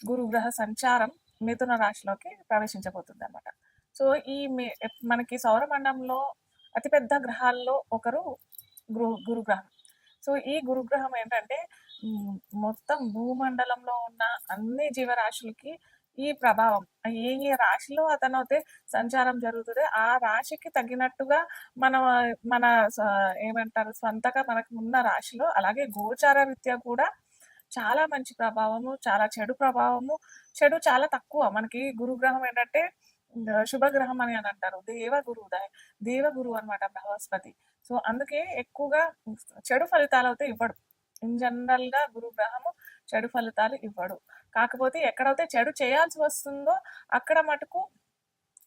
గురుగ్రహ సంచారం మిథున రాశిలోకి ప్రవేశించబోతుంది అనమాట సో ఈ మనకి సౌరమండలంలో అతిపెద్ద గ్రహాల్లో ఒకరు గురు గురుగ్రహం. సో ఈ గురుగ్రహం ఏంటంటే మొత్తం భూమండలంలో ఉన్న అన్ని జీవరాశులకి ఈ ప్రభావం. ఏ ఏ రాశిలో అతను అయితే సంచారం జరుగుతుందో ఆ రాశికి తగినట్టుగా మన మన స- ఏమంటారు స్వంతగా మనకు ఉన్న రాశిలో అలాగే గోచార రీత్యా కూడా చాలా మంచి ప్రభావము చాలా చెడు ప్రభావము. చెడు చాలా తక్కువ. మనకి గురుగ్రహం ఏంటంటే శుభగ్రహం అని అని అంటారు. దేవ గురు దేవ గురువు అనమాట బృహస్పతి. సో అందుకే ఎక్కువగా చెడు ఫలితాలు అయితే ఇవ్వడు. ఇన్ జనరల్గా గురుగ్రహము చెడు ఫలితాలు ఇవ్వడు. కాకపోతే ఎక్కడైతే చెడు చేయాల్సి వస్తుందో అక్కడ మటుకు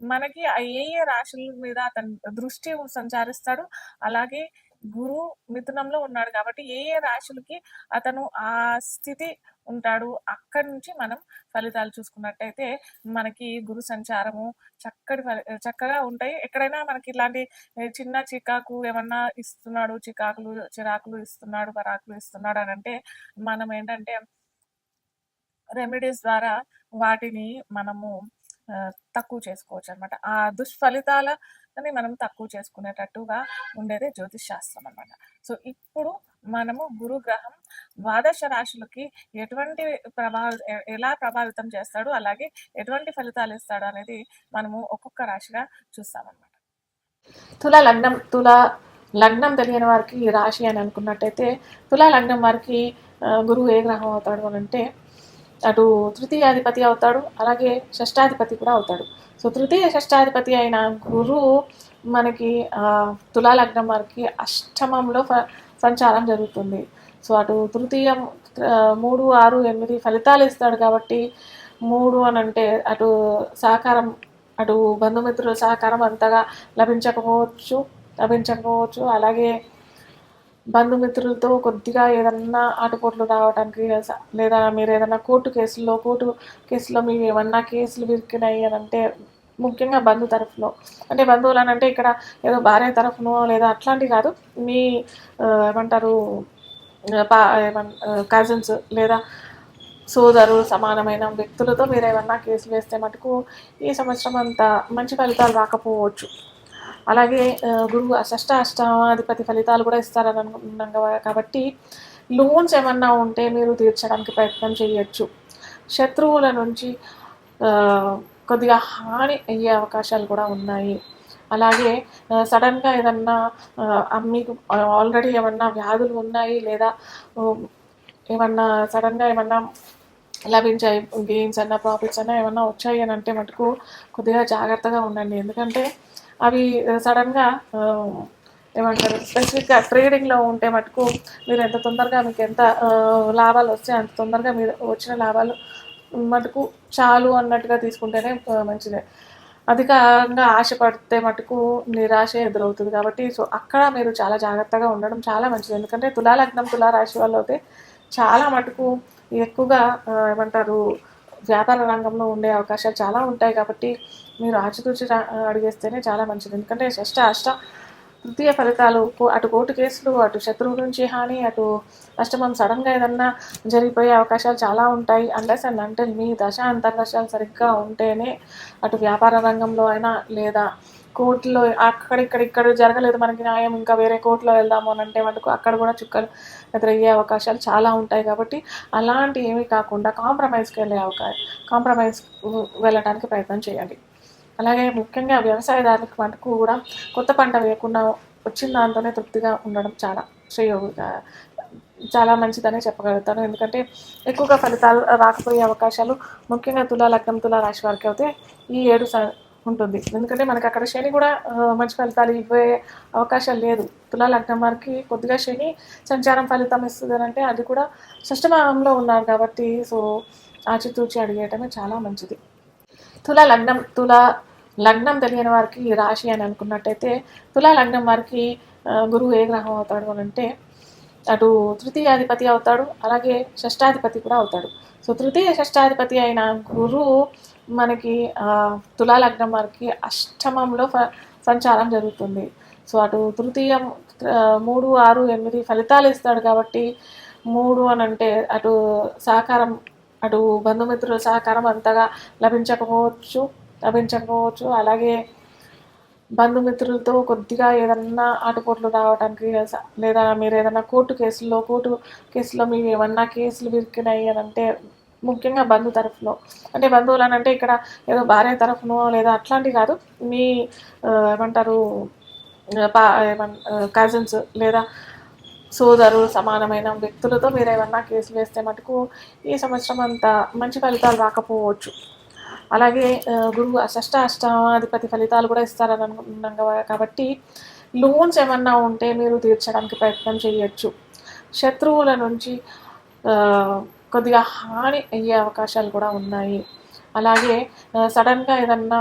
మనకి ఏ ఏ రాశుల మీద అతని దృష్టి సంచారిస్తాడు అలాగే గురు మిథునంలో ఉన్నాడు కాబట్టి ఏ ఏ రాశులకి అతను ఆ స్థితి ఉంటాడు అక్కడి నుంచి మనం ఫలితాలు చూసుకున్నట్టయితే మనకి గురు సంచారము చక్కటి ఫలి- చక్కగా ఉంటాయి. ఎక్కడైనా మనకి ఇలాంటి చిన్న చికాకు ఏమన్నా ఇస్తున్నాడు చికాకులు చిరాకులు ఇస్తున్నాడు పరాకులు ఇస్తున్నాడు అని అంటే మనం ఏంటంటే రెమెడీస్ ద్వారా వాటిని మనము తక్కువ చేసుకోవచ్చు అనమాట ఆ దుష్ఫలితాలని మనం తక్కువ చేసుకునేటట్టుగా ఉండేదే జ్యోతిష్ శాస్త్రం అనమాట సో ఇప్పుడు మనము గురుగ్రహం ద్వాదశ రాశులకి ఎటువంటి ప్రభావ ఎలా ప్రభావితం చేస్తాడు అలాగే ఎటువంటి ఫలితాలు ఇస్తాడు అనేది మనము ఒక్కొక్క రాశిగా చూస్తామన్నమాట. తుల లగ్నం తుల లగ్నం తెలియని వారికి రాశి అని అనుకున్నట్టయితే తుల లగ్నం వారికి గురువు ఏ గ్రహం అవుతాడు అని అంటే అటు తృతీయాధిపతి అవుతాడు అలాగే షష్టాధిపతి కూడా అవుతాడు. సో తృతీయ షష్టాధిపతి అయిన గురువు మనకి తులాలగ్నం తులా లగ్నం వారికి అష్టమంలో సంచారం జరుగుతుంది. సో అటు తృతీయం మూడు ఆరు ఎనిమిది ఫలితాలు ఇస్తాడు కాబట్టి మూడు అని అంటే అటు సహకారం అటు బంధుమిత్రుల సహకారం అంతగా లభించకపోవచ్చు లభించకపోవచ్చు. అలాగే బంధుమిత్రులతో కొద్దిగా ఏదన్నా ఆటపోట్లు రావడానికి లేదా మీరు ఏదన్నా కోర్టు కేసుల్లో కోర్టు కేసులో మీరు ఏమన్నా కేసులు విరికినాయి అని అంటే ముఖ్యంగా బంధు తరఫులో. అంటే బంధువులు అని అంటే ఇక్కడ ఏదో భార్య తరఫునో లేదా అట్లాంటివి కాదు. మీ ఏమంటారు పా పా కజిన్స్ లేదా సోదరులు సమానమైన వ్యక్తులతో మీరు ఏమన్నా కేసులు వేస్తే మటుకు ఈ సంవత్సరం అంతా మంచి ఫలితాలు రాకపోవచ్చు. అలాగే గురువు షష్ట అష్టమాధిపతి ఫలితాలు కూడా ఇస్తారని అనుకుంటున్నాం కాబట్టి లోన్స్ ఏమన్నా ఉంటే మీరు తీర్చడానికి ప్రయత్నం చేయొచ్చు. శత్రువుల నుంచి కొద్దిగా హాని అయ్యే అవకాశాలు కూడా ఉన్నాయి. అలాగే సడన్గా ఏదన్నా మీకు ఆల్రెడీ ఏమన్నా వ్యాధులు ఉన్నాయి లేదా ఏమన్నా సడన్గా ఏమన్నా లభించాయి గెయిన్స్ అన్న ప్రాఫిట్స్ అన్న ఏమన్నా వచ్చాయి అని అంటే మటుకు కొద్దిగా జాగ్రత్తగా ఉండండి. ఎందుకంటే అవి సడన్గా ఏమంటారు స్పెసిఫిక్గా ట్రేడింగ్లో ఉంటే మటుకు మీరు ఎంత తొందరగా మీకు ఎంత లాభాలు వస్తే అంత తొందరగా మీరు వచ్చిన లాభాలు మటుకు చాలు అన్నట్టుగా తీసుకుంటేనే మంచిదే. అధికంగా ఆశపడితే మటుకు నిరాశ ఎదురవుతుంది కాబట్టి సో అక్కడ మీరు చాలా జాగ్రత్తగా ఉండడం చాలా మంచిది. ఎందుకంటే తులాలగ్నం తులారాశి వాళ్ళు అయితే చాలా మటుకు ఎక్కువగా ఏమంటారు వ్యాపార రంగంలో ఉండే అవకాశాలు చాలా ఉంటాయి కాబట్టి మీరు ఆచితూచి అడిగేస్తేనే చాలా మంచిది. ఎందుకంటే షష్ట అష్ట తృతీయ ఫలితాలు అటు కోర్టు కేసులు అటు శత్రువు నుంచి హాని అటు అష్టమం సడన్గా ఏదన్నా జరిగిపోయే అవకాశాలు చాలా ఉంటాయి. అండర్స్ అండ్ అంటే మీ దశ అంతర్దశాలు సరిగ్గా ఉంటేనే అటు వ్యాపార రంగంలో అయినా లేదా కోర్టులో అక్కడ ఇక్కడ జరగలేదు మనకి న్యాయం ఇంకా వేరే కోర్టులో వెళ్దాము అని అంటే మటుకు అక్కడ కూడా చుక్కలు ఎదురయ్యే అవకాశాలు చాలా ఉంటాయి కాబట్టి అలాంటి ఏమీ కాకుండా కాంప్రమైజ్కి వెళ్ళే అవకాశం కాంప్రమైజ్ వెళ్ళడానికి ప్రయత్నం చేయండి. అలాగే ముఖ్యంగా వ్యవసాయదారులకు మటుకు కూడా కొత్త పంట వేయకుండా వచ్చిన దాంతోనే తృప్తిగా ఉండడం చాలా శ్రేయోగా చాలా మంచిదనే చెప్పగలుగుతాను. ఎందుకంటే ఎక్కువగా ఫలితాలు రాకపోయే అవకాశాలు ముఖ్యంగా తులా లగ్నం తులా రాశి వారికి అయితే ఈ ఏడు స ఉంటుంది. ఎందుకంటే మనకి అక్కడ శని కూడా మంచి ఫలితాలు ఇవ్వే అవకాశం లేదు. తులా లగ్నం వారికి కొద్దిగా శని సంచారం ఫలితం ఇస్తుంది అని అంటే అది కూడా షష్టమంలో ఉన్నారు కాబట్టి సో ఆచితూచి అడిగేయటమే చాలా మంచిది. తుల లగ్నం తుల లగ్నం తెలియని వారికి రాశి అని అనుకున్నట్టయితే తుల లగ్నం వారికి గురువు ఏ గ్రహం అవుతాడు అని అంటే అటు తృతీయాధిపతి అవుతాడు అలాగే షష్టాధిపతి కూడా అవుతాడు. సో తృతీయ షష్టాధిపతి అయిన గురువు మనకి తులాలగ్నం తులా లగ్నం వారికి అష్టమంలో సంచారం జరుగుతుంది. సో అటు తృతీయం మూడు ఆరు ఎనిమిది ఫలితాలు ఇస్తాడు కాబట్టి మూడు అని అంటే అటు సహకారం అటు బంధుమిత్రుల సహకారం అంతగా లభించకపోవచ్చు లభించకపోవచ్చు. అలాగే బంధుమిత్రులతో కొద్దిగా ఏదన్నా ఆటుపోట్లు రావడానికి లేదా మీరు ఏదైనా కోర్టు కేసుల్లో కోర్టు కేసులో మీరు ఏమన్నా కేసులు విరికినాయి అని అంటే ముఖ్యంగా బంధు తరఫులో. అంటే బంధువులు అని అంటే ఇక్కడ ఏదో భార్య తరఫునో లేదా అట్లాంటివి కాదు. మీ ఏమంటారు పా కజిన్స్ లేదా సోదరు సమానమైన వ్యక్తులతో మీరు ఏమన్నా కేసులు వేస్తే మటుకు ఈ సంవత్సరం అంతా మంచి ఫలితాలు రాకపోవచ్చు. అలాగే గురువు అషష్ట అష్టాధిపతి ఫలితాలు కూడా ఇస్తారని అనుకుంటున్నాం కాబట్టి లోన్స్ ఏమన్నా ఉంటే మీరు తీర్చడానికి ప్రయత్నం చేయొచ్చు. శత్రువుల నుంచి కొద్దిగా హాని అయ్యే అవకాశాలు కూడా ఉన్నాయి. అలాగే సడన్గా ఏదన్నా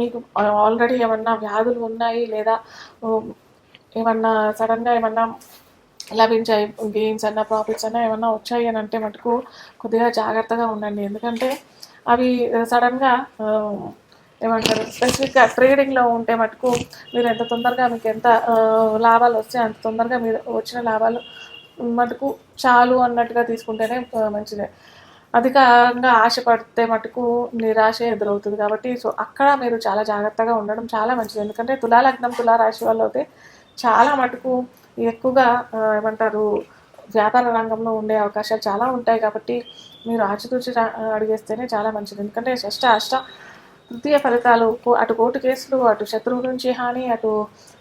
మీకు ఆల్రెడీ ఏమన్నా వ్యాధులు ఉన్నాయి లేదా ఏమన్నా సడన్గా ఏమన్నా లభించాయి గెయిన్స్ అన్న ప్రాఫిట్స్ అన్న ఏమన్నా వచ్చాయి అని అంటే మటుకు కొద్దిగా జాగ్రత్తగా ఉండండి. ఎందుకంటే అవి సడన్గా ఏమంటారు స్పెసిఫిక్గా ట్రేడింగ్లో ఉంటే మటుకు మీరు ఎంత తొందరగా మీకు ఎంత లాభాలు వస్తే అంత తొందరగా మీరు వచ్చిన లాభాలు మటుకు చాలు అన్నట్టుగా తీసుకుంటేనే మంచిదే. అధికంగా ఆశపడితే మటుకు నిరాశ ఎదురవుతుంది కాబట్టి సో అక్కడ మీరు చాలా జాగ్రత్తగా ఉండడం చాలా మంచిది. ఎందుకంటే తులాలగ్నం తులారాశి వాళ్ళు అయితే చాలా మటుకు ఎక్కువగా ఏమంటారు వ్యాపార రంగంలో ఉండే అవకాశాలు చాలా ఉంటాయి కాబట్టి మీరు ఆచితూచి అడిగేస్తేనే చాలా మంచిది. ఎందుకంటే షష్ట అష్ట తృతీయ ఫలితాలు అటు కోర్టు కేసులు అటు శత్రువు నుంచి హాని అటు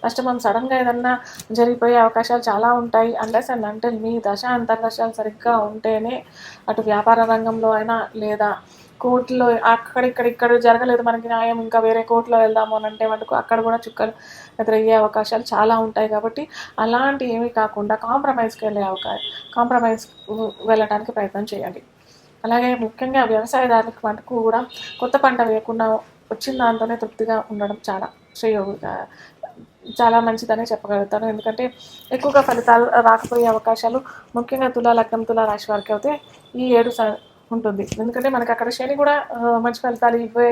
అష్టమం సడన్గా ఏదన్నా జరిగిపోయే అవకాశాలు చాలా ఉంటాయి. అండర్స్ అండ్ అంటే మీ దశ అంతర్దశాలు సరిగ్గా ఉంటేనే అటు వ్యాపార రంగంలో అయినా లేదా కోర్టులో అక్కడిక్కడ ఇక్కడ జరగలేదు మనకి న్యాయం ఇంకా వేరే కోర్టులో వెళ్దాము అని అంటే మటుకు అక్కడ కూడా చుక్కలు ఎదురయ్యే అవకాశాలు చాలా ఉంటాయి కాబట్టి అలాంటి ఏమీ కాకుండా కాంప్రమైజ్కి వెళ్ళే అవకాశం కాంప్రమైజ్ వెళ్ళడానికి ప్రయత్నం చేయండి. అలాగే ముఖ్యంగా వ్యవసాయదారులకు మటుకు కూడా కొత్త పంట వేయకుండా వచ్చిన దాంతోనే తృప్తిగా ఉండడం చాలా శ్రేయోగా చాలా మంచిదనే చెప్పగలుగుతాను. ఎందుకంటే ఎక్కువగా ఫలితాలు రాకపోయే అవకాశాలు ముఖ్యంగా తులా లగ్నం తులా రాశి వారికి అయితే ఈ ఏడు స ఉంటుంది. ఎందుకంటే మనకి అక్కడ శని కూడా మంచి ఫలితాలు ఇవ్వే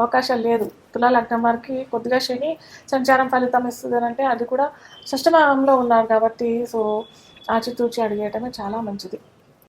అవకాశం లేదు. తులా లగ్నం వారికి కొద్దిగా శని సంచారం ఫలితం ఇస్తుంది అని అంటే అది కూడా షష్టమంలో ఉన్నారు కాబట్టి సో ఆచితూచి అడిగేయటమే చాలా మంచిది.